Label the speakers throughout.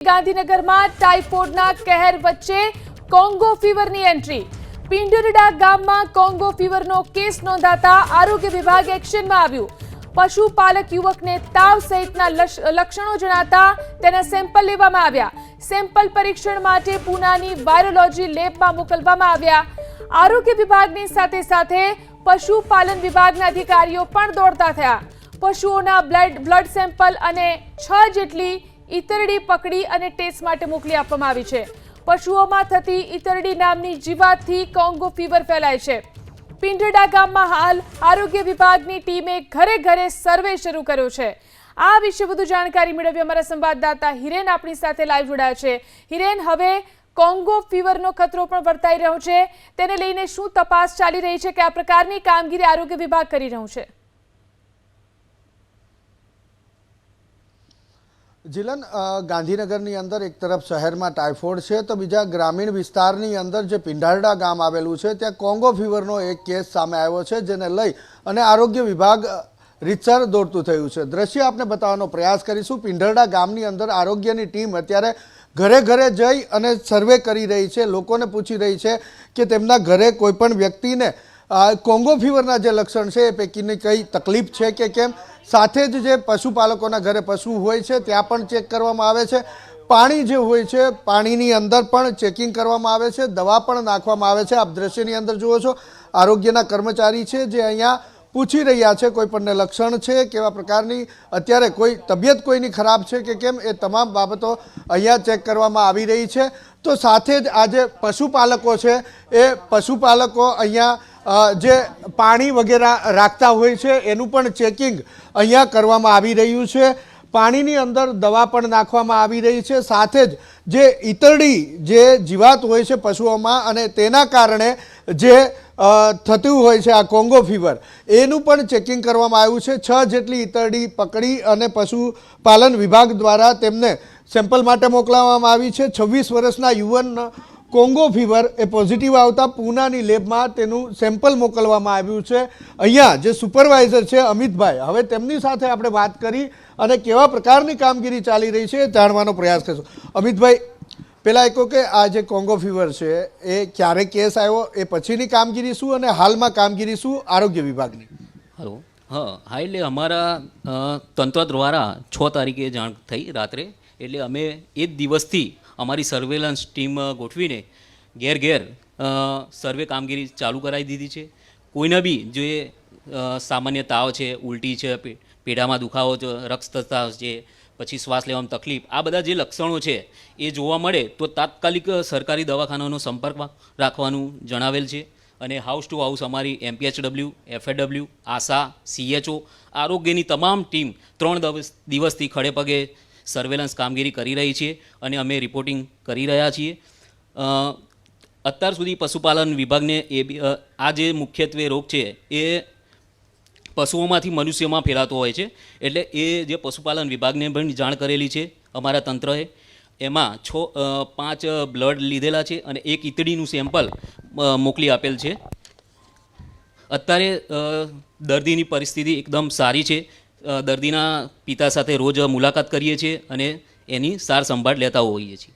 Speaker 1: ગાંધીનગરમાં ટાઇફોઇડના કહેર વચ્ચે કોંગો ફીવરની એન્ટ્રી. પિંડરડા ગામમાં કોંગો ફીવરનો કેસ નોંધાતા આરોગ્ય વિભાગ એક્શનમાં આવ્યું. પશુપાલક યુવકને તાવ સહિતના લક્ષણો જણાતા તેના સેમ્પલ લેવામાં આવ્યા. સેમ્પલ પરીક્ષણ માટે પૂનાની વાયરોલોજી લેબમાં મોકલવામાં આવ્યા. આરોગ્ય વિભાગની સાથે સાથે પશુપાલન વિભાગના અધિકારીઓ પણ દોડતા થયા. પશુઓના બ્લડ બ્લડ સેમ્પલ અને છ જેટલી ઈતરડી પકડી અને ટેસ્ટ માટે મોકલી આપવામાં આવી છે. પશુઓમાં થતી ઈતરડી નામની જીવાતથી કોંગો ફીવર ફેલાય છે. પિંઢડા ગામમાં હાલ આરોગ્ય વિભાગની ટીમે ઘરે ઘરે સર્વે શરૂ કર્યો છે. આ વિશે વધુ જાણકારી મેળવી અમારા સંવાદદાતા હિરેન આપણી સાથે લાઈવ જોડાયા છે. હિરેન, હવે કોંગો ફીવરનો ખતરો પણ વર્તાઈ રહ્યો છે. તેને લઈને શું તપાસ ચાલી રહી છે કે આ પ્રકારની કામગીરી આરોગ્ય વિભાગ કરી રહ્યું છે?
Speaker 2: જીલન ગાંધીનગરની અંદર એક તરફ શહેરમાં ટાઇફોઇડ છે, તો બીજા ગ્રામીણ વિસ્તારની અંદર જે પિંડારડા ગામ આવેલું છે, ત્યાં કોંગો ફીવરનો એક કેસ સામે આવ્યો છે, જેને લઈ અને આરોગ્ય વિભાગ રીતસર દોડતું થયું છે. દ્રશ્ય આપને બતાવવાનો પ્રયાસ કરીશું. પિંડરડા ગામની અંદર આરોગ્યની ટીમ અત્યારે ઘરે ઘરે જઈ અને સર્વે કરી રહી છે. લોકોને પૂછી રહી છે કે તેમના ઘરે કોઈપણ વ્યક્તિને કોંગો ફીવરના જે લક્ષણ છે, એ પૈકીની કઈ તકલીફ છે કે કેમ? સાથે જ જે પશુપાલકોના ઘરે પશુ હોય છે, ત્યાં પણ ચેક કરવામાં આવે છે. પાણી જે હોય છે, પાણીની અંદર પણ ચેકિંગ કરવામાં આવે છે. દવા પણ નાખવામાં આવે છે. આપ દ્રશ્યની અંદર જુઓ છો, આરોગ્યના કર્મચારી છે જે અહીંયા પૂછી રહ્યા છે, કોઈ પણને લક્ષણ છે કેવા પ્રકારની. અત્યારે કોઈ તબિયત કોઈની ખરાબ છે કે કેમ, એ તમામ બાબતો અહીંયા ચેક કરવામાં આવી રહી છે. તો સાથે જ આજે પશુપાલકો છે, એ પશુપાલકો અહીંયા જે પાણી વગેરે રાખતા હોય છે, એનું પણ ચેકિંગ અહીંયા કરવામાં આવી રહ્યું છે. પાણીની અંદર દવા પણ નાખવામાં આવી રહી છે. સાથે જ જે ઈતરડી જે જીવાત હોય છે પશુઓમાં અને તેના કારણે જે થતું હોય છે આ કોંગો ફીવર, એનું પણ ચેકિંગ કરવામાં આવ્યું છે. છ જેટલી ઈતરડી પકડી અને પશુપાલન વિભાગ દ્વારા તેમને સેમ્પલ માટે મોકલવામાં આવી છે. છવ્વીસ વર્ષના યુવાન કોંગો ફીવર એ પોઝિટિવ આવતા પૂનાની લેબમાં તેનું સેમ્પલ મોકલવામાં આવ્યું છે. અહીંયા જે સુપરવાઇઝર છે અમિતભાઈ, હવે તેમની સાથે આપણે વાત કરી અને કેવા પ્રકારની કામગીરી ચાલી રહી છે એ જાણવાનો પ્રયાસ કરીશું. અમિતભાઈ, પેલા એક કે આ જે કોંગો ફીવર છે એ ક્યારે કેસ આવ્યો, એ પછીની કામગીરી શું અને હાલમાં કામગીરી શું આરોગ્ય વિભાગની?
Speaker 3: હલો. હા હા, એટલે અમારા તંત્ર દ્વારા છ તારીખે જાણ થઈ રાત્રે. એટલે અમે એ જ દિવસથી અમારી સર્વેલન્સ ટીમ ગોઠવીને ઘેર ઘેર સર્વે કામગીરી ચાલુ કરાવી દીધી છે. કોઈને બી જે સામાન્ય તાવ છે, ઉલટી છે પેઢામાં દુખાવો છે, રક્તસ્રાવ છે, પછી શ્વાસ લેવામાં તકલીફ, આ બધા જે લક્ષણો છે, એ જોવા મળે તો તાત્કાલિક સરકારી દવાખાનાનો સંપર્કમાં રાખવાનું જણાવેલ છે. અને હાઉસ ટુ હાઉસ અમારી એમપીએચડબલ્યુ એફએડબલ્યુ આશા સીએચઓ આરોગ્યની તમામ ટીમ ત્રણ દિવસ, દિવસથી ખડે પગે સર્વેલન્સ કામગીરી કરી રહી છે અને અમે રિપોર્ટિંગ કરી રહ્યા છીએ. અત્યાર સુધી પશુપાલન વિભાગને એ આ જે મુખ્યત્વે રોગ છે એ પશુઓમાંથી મનુષ્યમાં ફેલાતો હોય છે. એટલે એ જે પશુપાલન વિભાગને પણ જાણ કરેલી છે અમારા તંત્રએ. એમાં છ પાંચ બ્લડ લીધેલા છે અને એક ઈતડીનું સેમ્પલ મોકલી આપેલ છે. અત્યારે દર્દીની પરિસ્થિતિ એકદમ સારી છે. દર્દીના પિતા સાથે રોજ મુલાકાત કરીએ છીએ અને એની સાર સંભાળ લેતા હોઈએ છીએ.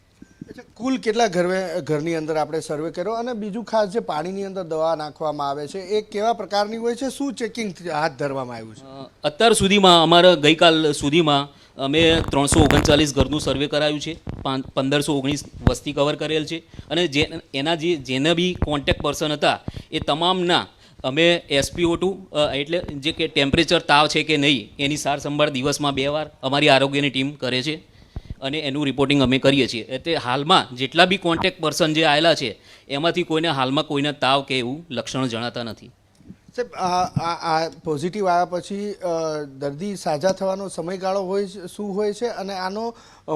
Speaker 2: કુલ કેટલા ઘરે ઘરની અંદર આપણે સર્વે કર્યો? અને બીજું ખાસ જે પાણીની અંદર દવા નાખવામાં આવે છે એ કેવા પ્રકારની હોય છે? શું ચેકિંગ હાથ ધરવામાં આવ્યું છે?
Speaker 3: અત્યાર સુધીમાં અમારા ગઈકાલ સુધીમાં અમે ત્રણસો ઓગણચાલીસ ઘરનું સર્વે કરાયું છે પંદરસો ઓગણીસ વસ્તી કવર કરેલ છે. અને જે એના જે જેના બી કોન્ટેક્ટ પર્સન હતા એ તમામના અમે એસપીઓ ટુ એટલે જે કે ટેમ્પરેચર તાવ છે કે નહીં એની સાર સંભાળ દિવસમાં બે વાર અમારી આરોગ્યની ટીમ કરે છે અને એનું રિપોર્ટિંગ અમે કરીએ છીએ. એટલે હાલમાં જેટલા બી કોન્ટેક્ટ પર્સન જે આવેલા છે એમાંથી કોઈને હાલમાં કોઈને તાવ કે એવું લક્ષણો જણાતા નથી.
Speaker 2: સાહેબ આ આ પોઝિટિવ આવ્યા પછી દર્દી સાજા થવાનો સમયગાળો હોય છે- શું હોય છે અને આનો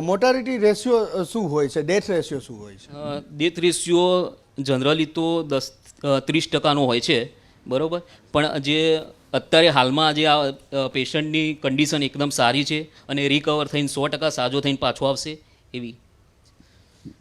Speaker 2: મોટારિટી રેશિયો શું હોય છે? ડેથ રેશિયો શું હોય છે?
Speaker 3: ડેથ રેશિયો જનરલી તો દસ ત્રીસ ટકાનો હોય છે. બરાબર? પણ જે અત્યારે હાલમાં જે આ પેશન્ટની કન્ડિશન એકદમ સારી છે અને રિકવર થઈને સો ટકા સાજો થઈને પાછો આવશે એવી.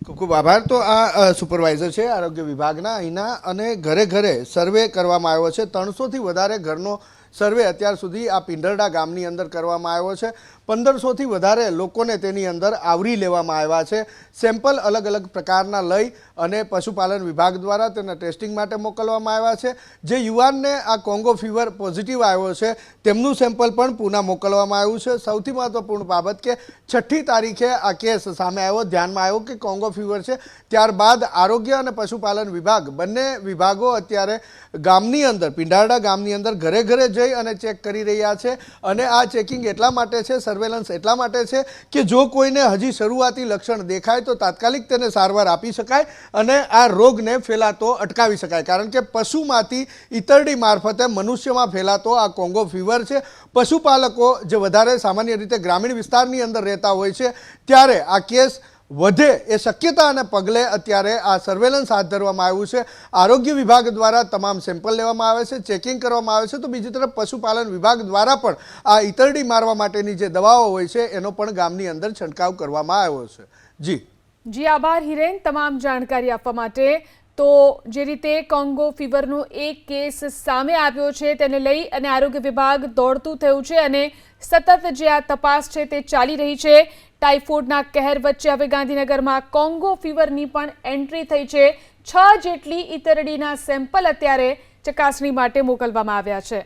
Speaker 2: ખૂબ ખૂબ આભાર. તો આ સુપરવાઇઝર છે, આરોગ્ય વિભાગના, અહીંના અને ઘરે ઘરે સર્વે કરવામાં આવ્યો છે. ત્રણસોથી વધારે ઘરનો સર્વે અત્યાર સુધી આ પિંડરડા ગામની અંદર કરવામાં આવ્યો છે. પંદરસોથી વધારે લોકોને તેની અંદર આવરી લેવામાં આવ્યા છે. સેમ્પલ અલગ અલગ પ્રકારના લઈ અને પશુપાલન વિભાગ દ્વારા તેના ટેસ્ટિંગ માટે મોકલવામાં આવ્યા છે. જે યુવાનને આ કોંગો ફીવર પોઝિટિવ આવ્યો છે, તેમનું સેમ્પલ પણ પુના મોકલવામાં આવ્યું છે. સૌથી મહત્વપૂર્ણ બાબત કે છઠ્ઠી તારીખે આ કેસ સામે આવ્યો. ધ્યાનમાં આવ્યો કે કોંગો ફીવર છે. ત્યારબાદ આરોગ્ય અને પશુપાલન વિભાગ, બંને વિભાગો અત્યારે ગામની અંદર પિંડારડા ગામની અંદર ઘરે ઘરે જઈ અને ચેક કરી રહ્યા છે. અને આ ચેકિંગ એટલા માટે છે સર્વેલન્સ એટલા માટે છે કે જો કોઈને હજી શરૂઆતી લક્ષણ દેખાય તો તાત્કાલિક તેને સારવાર આપી શકાય અને આ રોગને ફેલાતો અટકાવી શકાય. કારણ કે પશુમાંથી ઈતરડી મારફતે મનુષ્યમાં ફેલાતો આ કોંગો ફીવર છે. પશુપાલકો જે વધારે સામાન્ય રીતે ગ્રામીણ વિસ્તારની અંદર રહેતા હોય છે, ત્યારે આ કેસ વધે એ શક્યતાને પગલે અત્યારે આ સર્વેલન્સ હાથ ધરવામાં આવ્યું છે. આરોગ્ય વિભાગ દ્વારા તમામ સેમ્પલ લેવામાં આવે છે ચેકિંગ કરવામાં આવે છે. તો બીજી તરફ પશુપાલન વિભાગ દ્વારા પણ આ ઈતરડી મારવા માટેની જે દવાઓ હોય છે, એનો પણ ગામની અંદર છંટકાવ કરવામાં આવ્યો છે. જી.
Speaker 1: જી, આભાર હિરેન. તમામ જાણકારી આપવા માટે તો જે રીતે કોંગો ફીવરનો એક કેસ સામે આવ્યો છે તેને લઈ અને આરોગ્ય વિભાગ દોડતું થયું છે અને સતત જે આ તપાસ છે તે ચાલી રહી છે. ટાઇફોઇડના કહેર વચ્ચે હવે ગાંધીનગરમાં કોંગો ફીવરની પણ એન્ટ્રી થઈ છે. છ જેટલી ઈતરડીના સેમ્પલ અત્યારે ચકાસણી માટે મોકલવામાં આવ્યા છે.